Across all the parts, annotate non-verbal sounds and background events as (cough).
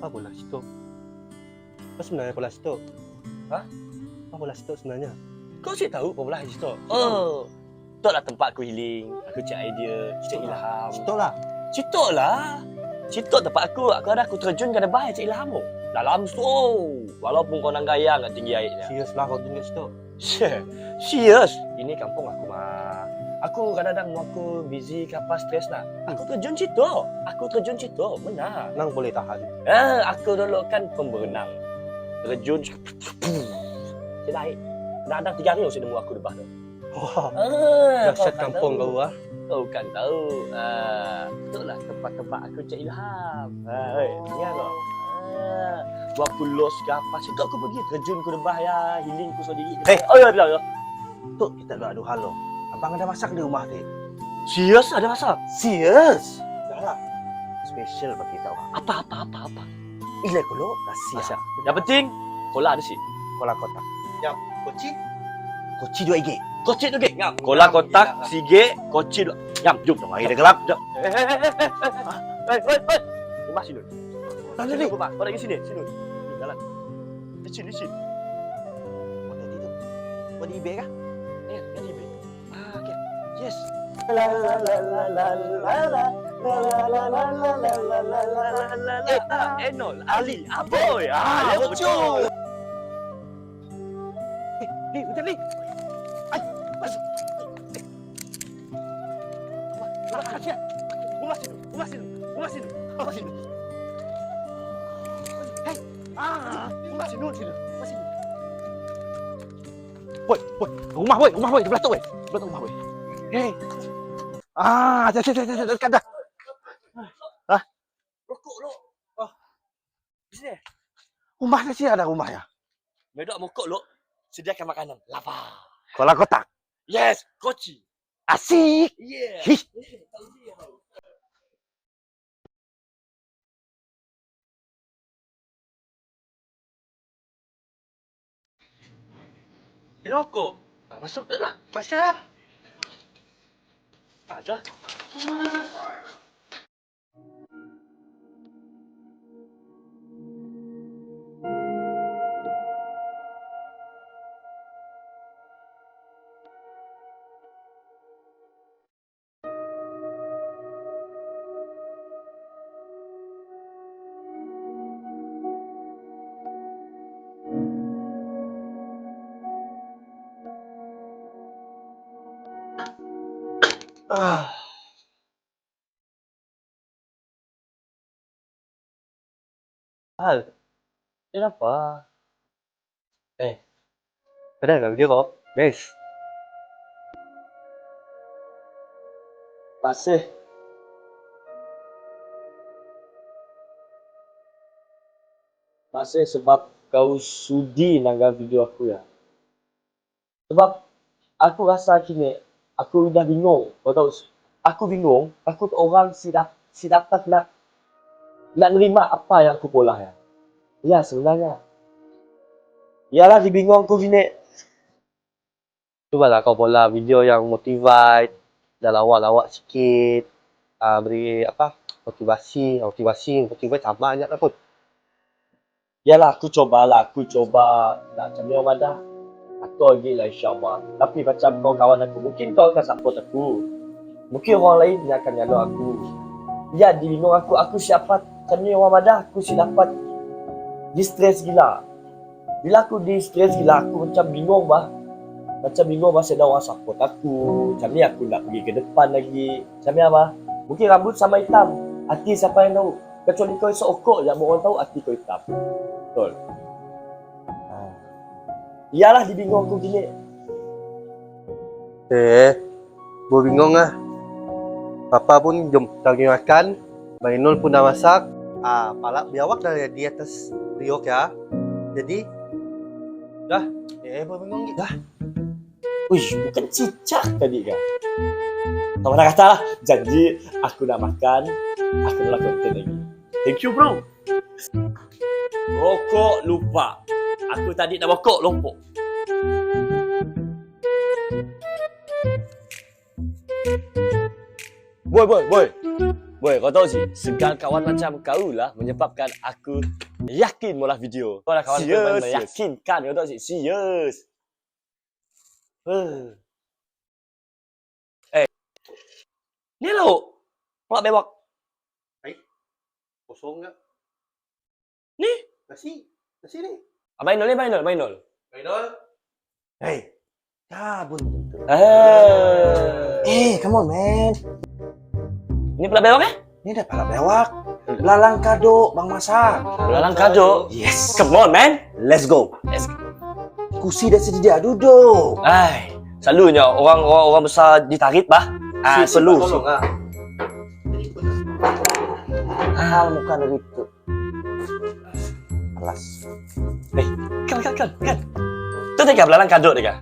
Apa bola situ? Apa sebenarnya bola situ? Hah? Apa bola situ sebenarnya? Kau cik tahu apa belah situ? Oh. Tu lah tempat aku healing. Aku cek idea, cek ilham. Situ lah. Situ lah. Situ tempat aku. Aku ada aku terjun ke depan cek ilham tu. Dalam tu. Walaupun kau nang gaya kat tinggi airnya. Serius lah kau tunjuk situ. (laughs) Serius? Ini kampung aku mah. Aku kadang-kadang aku busy ke apa stres nak. Aku terjun situ. Aku terjun situ. Benar. Nang boleh tahan. Eh, aku dulu kan pemberenang. Terjun. Cik air. Kadang-kadang tiga hari saya nemu aku depan tu. Wah, Ah, dahsyat kau kan kampung tahu. kau ah. Kau kan tahu. Ah, itulah tempat-tempat aku cek ilham. Ah, oi, ingat kau? Ah, buat aku los ke apa. Situ aku pergi terjun ke debah ya. Healing ku sendiri. Eh. oh ya, bilang ya. Tu kita dua adu halo. Abang ada masak di rumah ni. Serius ada masak? Serius? Dah lah. Special bagi kita orang. Apa, apa, apa, apa? Ile kulo kasih Masak. ah. Yang penting, kola ada sih. Kola kotak. Yang koci? Koci dua igi. Kocik tu? Ngam. Kola kotak, sige, kocik tu. Ngam, jom. Dong air dah gelap. Jom. Eh, eh, eh, eh, eh. Hei, hei, hei. Rumah sini. Mana Sini ni? rumah. Lagi sini, sini. Ni jalan. Licin, licin. Oh, tadi tu. Kau di ibek kah? Ni, yang ni. babe. Ah, okey. Yes. Eh, tak. Enol. Ali. Aboy. Ah, dia bocor. Ni, hujan ni. Ai, masuk. Rumah sini. Rumah sini. Rumah sini. Rumah sini. Rumah sini. Hei. Ah, rumah sini, rumah sini. Rumah sini. Woi, woi, rumah woi, rumah woi, sebelah tu woi. Sebelah tu rumah woi. Hei. Ah, dah, dah, dah, dah, dah, dekat dah. Rokok, lo. Oh. Di sini. Rumah ni sih ada rumah ya. Medok mokok, lo. Sediakan makanan. Lava. Kola kotak. Yes. Koci. Asik. Yeah. Hih. Rokok. Masuk tak lah. Masuk. Ada. Ah. Hal. Kenapa? Eh. Ada enggak video kau? Guys. Pasir. Pasir sebab kau sudi nanggar video aku ya. Sebab aku rasa kini aku dah bingung. Kau tahu aku bingung, aku tu orang si dap, si dapat nak nak nerima apa yang aku pola ya. Ya sebenarnya. Yalah di bingung aku kini. Cubalah kau pola video yang motivate dan lawak-lawak sikit. Ah beri apa? Motivasi, motivasi, motivate sama banyak lah pun. Yalah aku cobalah, aku coba nak macam orang dah. Aku lagi lah insyaAllah. Tapi macam kau kawan aku, mungkin kau akan support aku. Mungkin orang lain yang akan nyalur aku. Ya, di bingung aku, aku siapa macam ni orang madah, aku si dapat di stres gila. Bila aku di stres gila, aku macam bingung bah. Macam bingung masih ada orang support aku. Macam ni aku nak pergi ke depan lagi. Macam ni apa? Mungkin rambut sama hitam. Hati siapa yang tahu? Kecuali kau seokok je, orang tahu hati kau hitam. Betul. Iyalah dia bingung aku gini. Eh, gua bingung ah. Papa pun jom pergi makan. Mainul pun dah masak. Ah, pala biawak dah di atas riok ya. Jadi, dah. Eh, gua bingung gitu. Dah. Uish, bukan cicak tadi kan. Kau mana kata lah, janji aku nak makan, aku nak lakukan lagi. Thank you bro. Rokok lupa. Aku tadi nak rokok lupa. Boy, boy, boy. Boy, kau tahu sih, segal kawan macam kau lah menyebabkan aku yakin mula video. Kau dah kawan Serious, serious. meyakinkan, kau tahu sih, serius. Uh. Eh, ni lo, pelak bewak. Kosong nggak? Ni, Nasi. Nasi ni. Ah, main nol ni, main nol, main nol. Mainol. Hey, cabut. Eh, Eh, come on, man. ni pelak bewak eh? Ini dah pala bewak. Belalang kado, Bang Masak. Belalang kado. Yes. Come on, man. Let's go. Let's Kursi dah sedia, duduk. Ay, selalunya orang-orang orang besar ditarik bah. Ah, Si perlu. Tolong ah. Hal muka dari itu. Alas. Kan, kan, kan, kan. Tu tega belalang kado tega.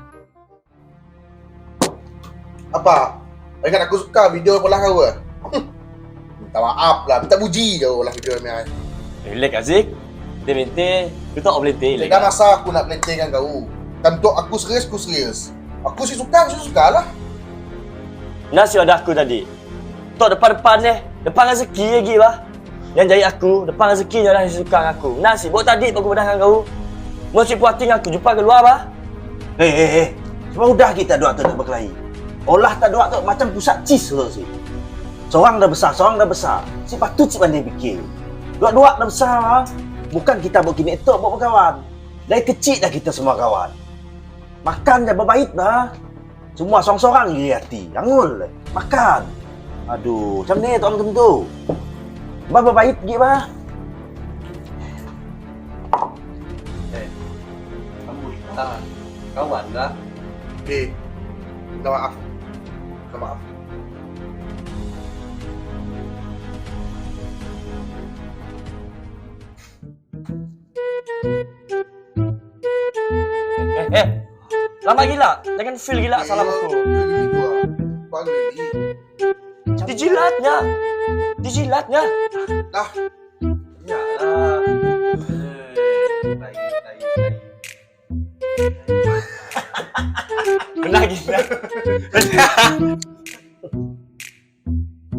Apa? Ingat aku suka video pola kau ke? Minta maaf lah, minta puji je lah video ni. Relax Azik. Minta-minta, tu tak boleh teh. Dah masa aku nak pelanting dengan kau. Tentu aku serius, aku serius. Aku sih suka, aku suka lah. Nasi ada aku tadi. Tok depan-depan ni, depan rezeki lagi bah. Yang jadi aku, depan rezeki yang dah suka aku. Nasi, buat tadi aku bedah dengan kau. Mesti puating aku jumpa keluar bah. Hei, hei, hei. Sebab udah kita dua tu nak berkelahi. Olah tak dua tu macam pusat cheese tu sih. Seorang dah besar, seorang dah besar. Si patut si pandai fikir. Dua-dua dah besar lah. Bukan kita buat kini itu buat berkawan. Dari kecil dah kita semua kawan. Makan dah berbaik dah. Semua seorang-seorang iri hati. Jangan lah. Makan. Aduh, macam ni tuan tentu. Bah berbaik pergi bah. Kamu kita kawan lah. Eh, minta maaf. Minta maaf. Eh, eh. Lama gila. Jangan feel gila salam aku. Gini gua. Bang Lili. Dijilatnya. Dijilatnya. Dah, Ya lah. (laughs) Eh,